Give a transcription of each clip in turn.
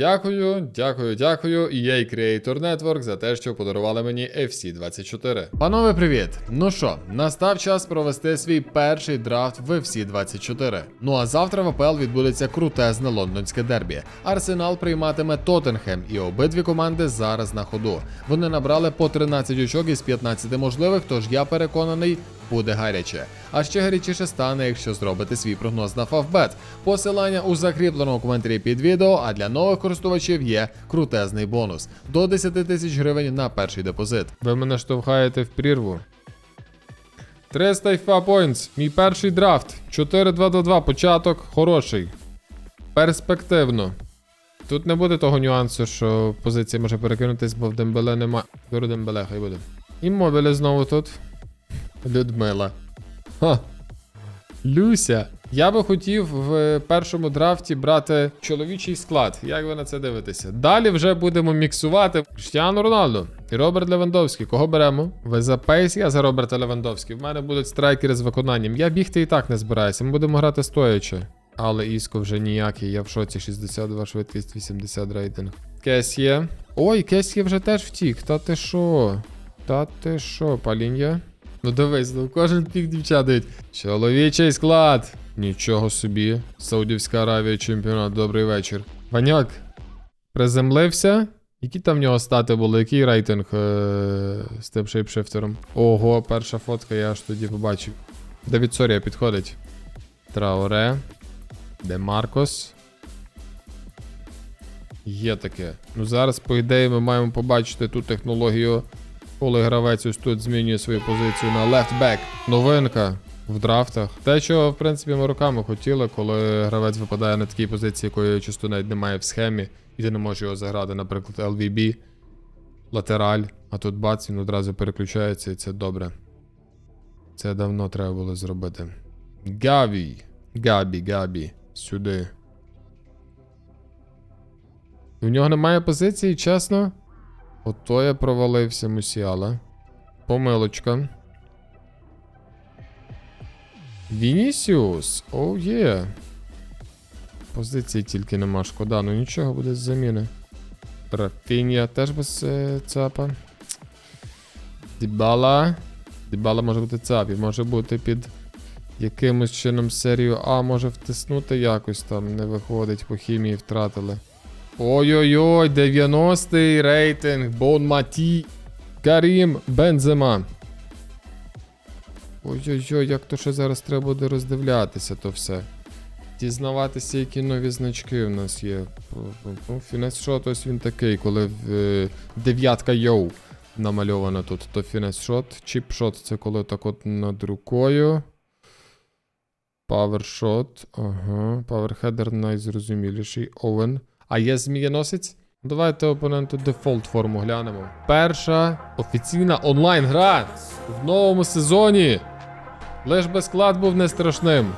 Дякую, дякую, дякую EA Creator Network за те, що подарували мені FC24. Панове, привіт! Ну що, настав час провести свій перший драфт в FC24. Ну а завтра в АПЛ відбудеться крутезне лондонське дербі. Арсенал прийматиме Тоттенхем, і обидві команди зараз на ходу. Вони набрали по 13 очок із 15 можливих, тож я переконаний, буде гаряче. А ще гарячіше стане, якщо зробите свій прогноз на Фавбет. Посилання у закріпленому коментарі під відео, а для нових користувачів є крутезний бонус до 10 тисяч гривень на перший депозит. Ви мене штовхаєте в прірву. 300 FIFA Points. Мій перший драфт. 4-2-2, початок хороший. Перспективно. Тут не буде того нюансу, що позиція може перекинутись, бо в Дембеле нема. Беру Дембеле, хай буде. І мобілі знову тут. Людмила. Ха. Люся. Я би хотів в першому драфті брати чоловічий склад. Як ви на це дивитеся? Далі вже будемо міксувати Cristiano Роналдо і Роберт Левандовський. Кого беремо? Ви за Пейс, я за Роберта Левандовський. В мене будуть страйкери з виконанням. Я бігти і так не збираюся. Ми будемо грати стоячи. Але Іско вже ніякий, я в шоці 62 швидкість, 80 рейтинг. Кес є. Ой, Кес є вже теж втік. Та ти що? Та ти що, паління? Ну дивись, ну кожен пік дівчат дають. Чоловічий склад. Нічого собі. Саудівська Аравія, чемпіонат, добрий вечір. Ваняк, приземлився. Які там в нього стати були? Який рейтинг е- з тим шейпшифтером? Ого, перша фотка, я аж тоді побачив. Давід Сорія підходить. Трауре. Де Маркос. Є таке. Ну зараз, по ідеї, ми маємо побачити ту технологію, коли гравець ось тут змінює свою позицію на back. Новинка в драфтах. Те, що, в принципі, ми роками хотіли, коли гравець випадає на такій позиції, якої часто навіть немає в схемі, і ти не можеш його заграти, наприклад, LVB, латераль, а тут бац, він одразу переключається, і це добре. Це давно треба було зробити. Гаві. Габі, Габі. Сюди. У нього немає позиції, чесно. Ото я провалився Мусіала. Помилочка. Вінісіус. Оу є. Позиції тільки нема, шкода, ну нічого буде з заміни. Рафінія теж без е, цапа. Дібала. Дібала може бути цапі, може бути під якимось чином серію А може втиснути якось там, не виходить, по хімії втратили. Ой-ой-ой, 90-й рейтинг, Бон Маті, Карім, Бензема. Ой-ой-ой, як то ще зараз треба буде роздивлятися то все. Дізнаватися, які нові значки в нас є. Ну, Фінес шот ось він такий, коли е, дев'ятка йоу намальована тут. То фінес шот. Чіп шот це коли так от над рукою. Павершот. Ага. Паверхедер найзрозуміліший. Овен. А є змієносець? Давайте опоненту дефолт форму глянемо. Перша офіційна онлайн-гра в новому сезоні. Лиш би склад був не страшним.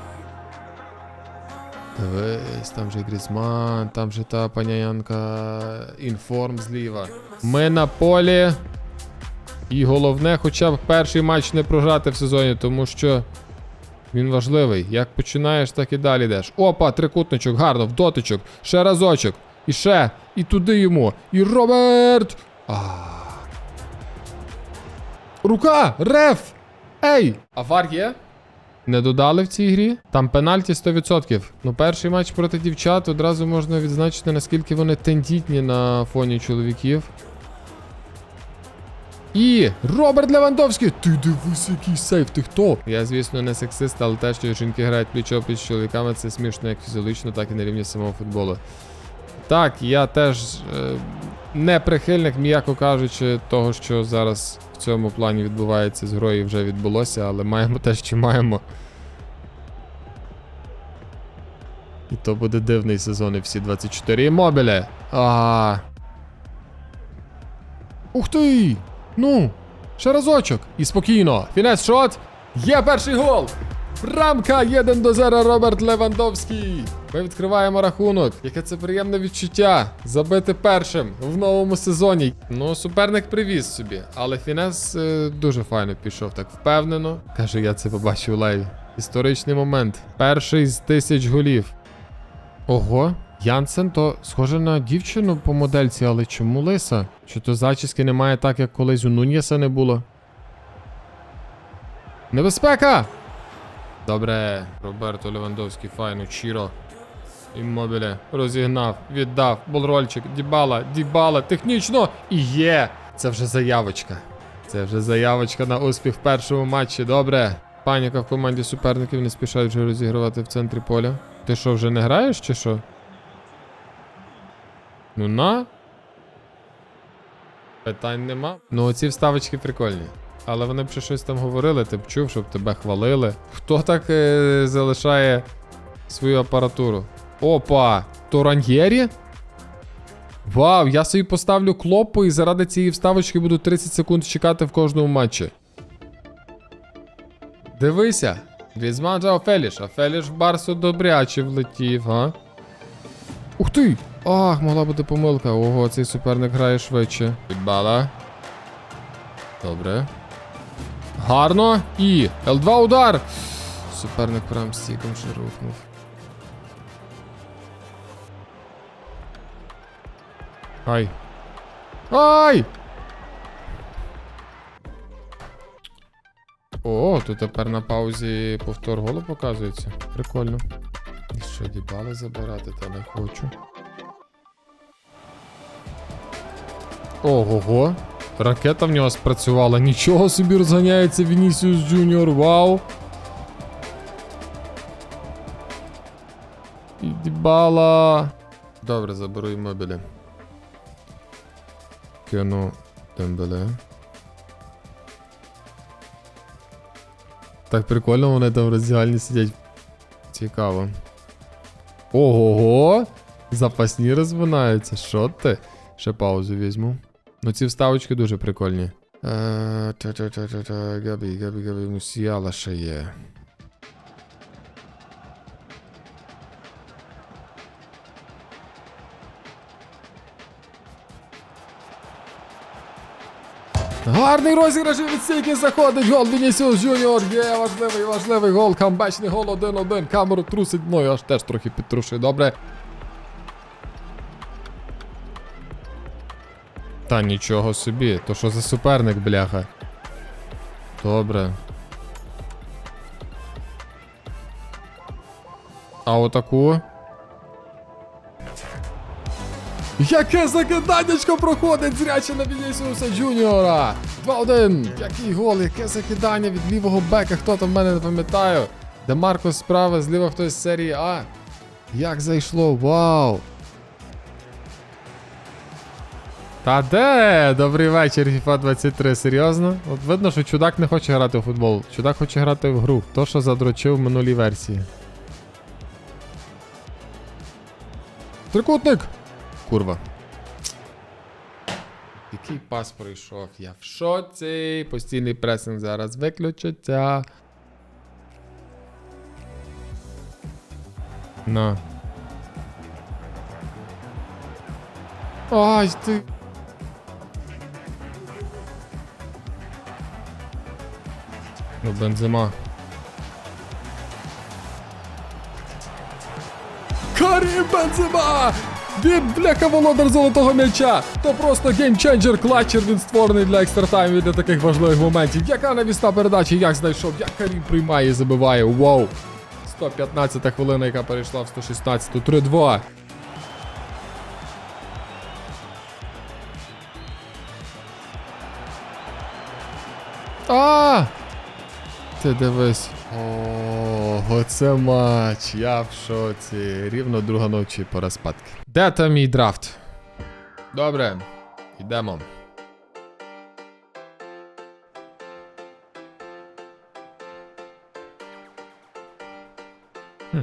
Дивись, там же Грізман, там же та паняянка інформ зліва. Ми на полі. І головне, хоча б перший матч не програти в сезоні, тому що він важливий. Як починаєш, так і далі йдеш. Опа, трикутничок, гарно, в дотичок. Ще разочок. І ще. І туди йому. І Роберт! А. Рука! Реф! Ей! А вар є? Не додали в цій грі? Там пенальті 100%. Ну, перший матч проти дівчат одразу можна відзначити, наскільки вони тендітні на фоні чоловіків. І Роберт Левандовський! Ти дивись, який сейф, ти хто? Я, звісно, не сексист, але те, що жінки грають пліч-опліч з чоловіками, це смішно як фізіологічно, так і на рівні самого футболу. Так, я теж е, не прихильник, м'яко кажучи, того, що зараз в цьому плані відбувається з грою, вже відбулося, але маємо те, що маємо. І то буде дивний сезон і всі 24 мобілі. А. Ух ти! Ну, ще разочок. І спокійно. Фінес шот. Є перший гол. Рамка 1 до 0 Роберт Левандовський. Ми відкриваємо рахунок. Яке це приємне відчуття. Забити першим в новому сезоні. Ну, суперник привіз собі, але Фінес е, дуже файно пішов, так впевнено. Каже, я це побачив лайві. Історичний момент. Перший з тисяч голів. Ого, Янсен то схоже на дівчину по модельці, але чому лиса? Чи то зачіски немає так, як колись у Нуньєса не було? Небезпека! Добре, Роберто Левандовський, файно, Чіро. Іммобіле, розігнав, віддав, болрольчик, дібала, дібала, технічно і є. Це вже заявочка. Це вже заявочка на успіх в першому матчі. Добре. Паніка в команді суперників не спішають вже розігрувати в центрі поля. Ти що, вже не граєш чи що? Ну на. Питань нема. Ну оці вставочки прикольні. Але вони б ще щось там говорили, ти б чув, щоб тебе хвалили. Хто так е, залишає свою апаратуру? Опа! Тораньєрі? Вау, я собі поставлю клопу і заради цієї вставочки буду 30 секунд чекати в кожному матчі. Дивися. Грізман та Офеліш. Офеліш в Барсу добряче влетів, а? Ух ти! Ах, могла бути помилка. Ого, цей суперник грає швидше. Підбала. Добре. Гарно. І Л2 удар. Суперник прям стіком ще рухнув. Ай. Ай! О, тут тепер на паузі повтор голу показується. Прикольно. І що, дібали забирати, та не хочу. Ого-го. Ракета в нього спрацювала. Нічого собі розганяється Вінісіус Джуніор. Вау. І дібала. Добре, заберу іммобілі. Кину Дембеле. Так прикольно вони там в роздягальні сидять. Цікаво. Ого-го! Запасні розминаються. Що ти? Ще паузу візьму. Ну ці вставочки дуже прикольні. Е, Та-та-та-та-та, Габі, Габі, Габі, мусіяла ще є. Гарний розіграш від стійки заходить гол Вінісіус Джуніор. Є важливий, важливий гол. Камбечний гол 1-1. Камеру трусить. Ну я аж теж трохи підтрушую. Добре. Та нічого собі. То що за суперник, бляха? Добре. А отаку. Яке закиданнячко проходить зряче на Вінісіуса Джуніора. 2-1. Який гол, яке закидання від лівого бека. Хто там в мене не пам'ятаю. Де Марко справа, зліва хтось з серії А. Як зайшло, вау. Та де? Добрий вечір, FIFA 23, серйозно? От видно, що чудак не хоче грати в футбол. Чудак хоче грати в гру. То, що задрочив в минулій версії. Трикутник! Курва. Який пас пройшов? Я в шоці. Постійний пресинг зараз виключиться. На. Ай ти. Ну, бензима. Карім Бензима! Він бляха володар золотого м'яча! То просто геймченджер клатчер, він створений для екстратаймів для таких важливих моментів. Яка навісна передача, як знайшов, як Карім приймає і забиває. Вау! 115 хвилина, яка перейшла в 116-ту. 3-2. А! Ти дивись. О, оце матч. Я в шоці. Рівно друга ночі по розпадки. Де там мій драфт? Добре, йдемо. Хм.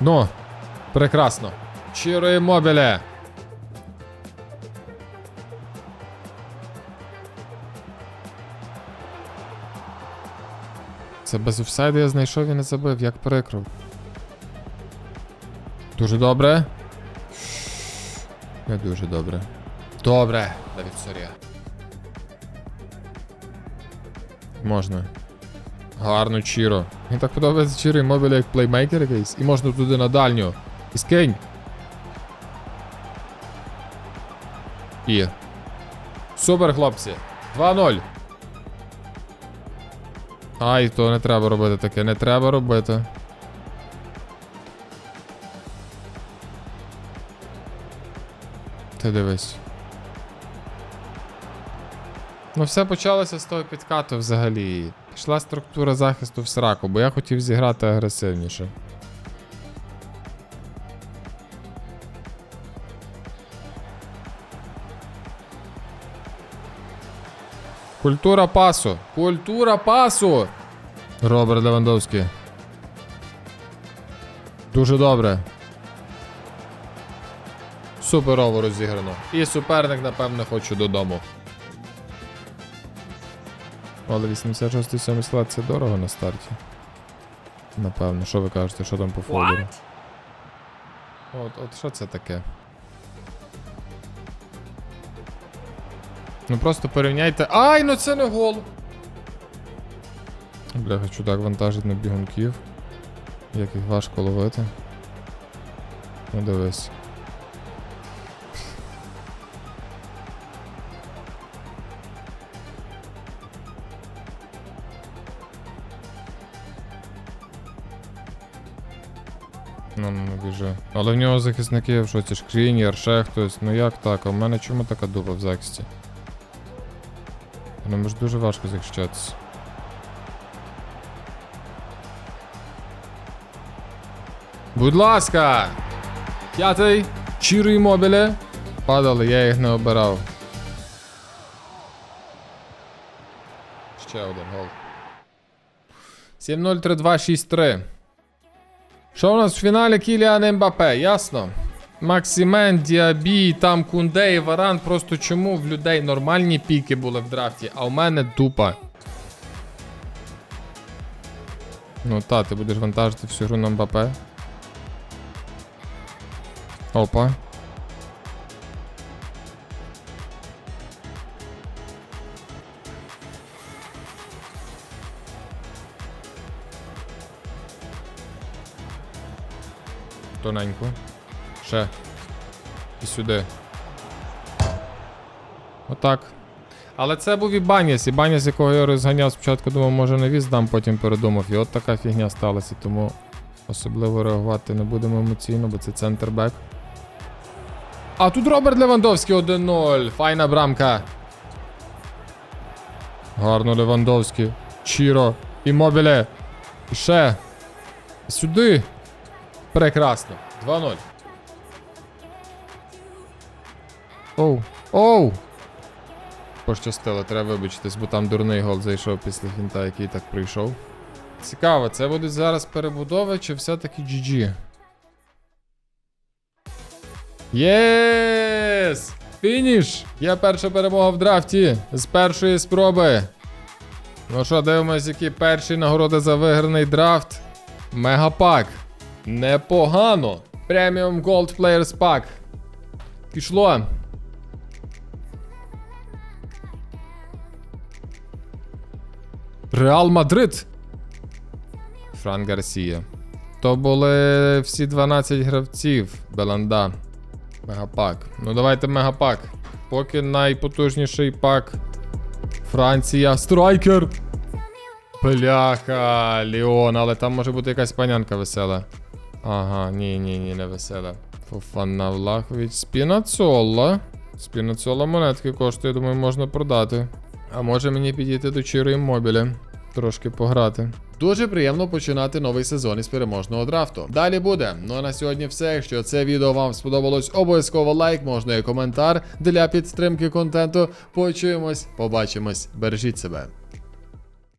Ну, прекрасно. Чиро мобіле. Це без офсайду я знайшов і не забив, як перекрив. Дуже добре. Не дуже добре. Добре, Давід Сорія. Можна. Гарно, Чіро. Мені так подобається Чіро і мобілі як плеймейкер якийсь. І можна туди на дальню. І скинь. І. Супер, хлопці. 2-0. Ай, то не треба робити таке, не треба робити. Ти дивись. Ну, все почалося з того підкату взагалі. Пішла структура захисту в сраку, бо я хотів зіграти агресивніше. Культура пасу. Культура пасу. Роберт Левандовський. Дуже добре. Суперово розіграно. І суперник, напевно, хоче додому. Але 86-7 склад це дорого на старті. Напевно, що ви кажете, що там по фолдеру? От, от що це таке? Ну просто порівняйте. Ай, ну це не гол! Бляха, чудак вантажить на бігунків. Як їх важко ловити. Ну дивись. Ну, ну, ну, біжи. Але в нього захисники в шоці Шкрінєр, ще хтось. Ну як так? А в мене чому така дуба в захисті? Ну, може дуже важко захищатися. Будь ласка! П'ятий. Чірий мобіле. Падали, я їх не обирав. Ще один гол. 7-0-3-2-6-3. Що у нас в фіналі Кіліан Мбапе, ясно? Максимен, Діабі, там Кунде і Варан. Просто чому в людей нормальні піки були в драфті, а у мене дупа. Ну та, ти будеш вантажити всю гру на Мбапе. Опа. Тоненько. Ще. І сюди. Отак. Але це був і Баняс, і Баняс, якого я розганяв спочатку, думав, може навіз дам, потім передумав. І от така фігня сталася, тому особливо реагувати не будемо емоційно, бо це центрбек. А тут Роберт Левандовський 1-0. Файна брамка. Гарно Левандовський. Чіро. Іммобіле. І ще. Сюди. Прекрасно. 2-0. Оу. Оу! Пощастило, треба вибачитись, бо там дурний гол зайшов після фінта, який так прийшов. Цікаво, це буде зараз перебудова чи все-таки GG? Єс! Фініш! Є перша перемога в драфті з першої спроби. Ну що, дивимось, які перші нагороди за виграний драфт. Мегапак. Непогано. Преміум Gold Players Pack. Пішло. Реал Мадрид. Фран Гарсія. То були всі 12 гравців. Беланда. Мегапак. Ну давайте мегапак. Поки найпотужніший пак. Франція. Страйкер. Бляха, Ліон, але там може бути якась панянка весела. Ага, ні, ні, ні, не весела. Фофана Влахович. Спінацола. Спінацола монетки коштує, думаю, можна продати. А може мені підійти до Чіри мобіля. Трошки пограти. Дуже приємно починати новий сезон із переможного драфту. Далі буде. Ну а на сьогодні все. Якщо це відео вам сподобалось, обов'язково лайк, можна і коментар для підтримки контенту. Почуємось, побачимось, бережіть себе.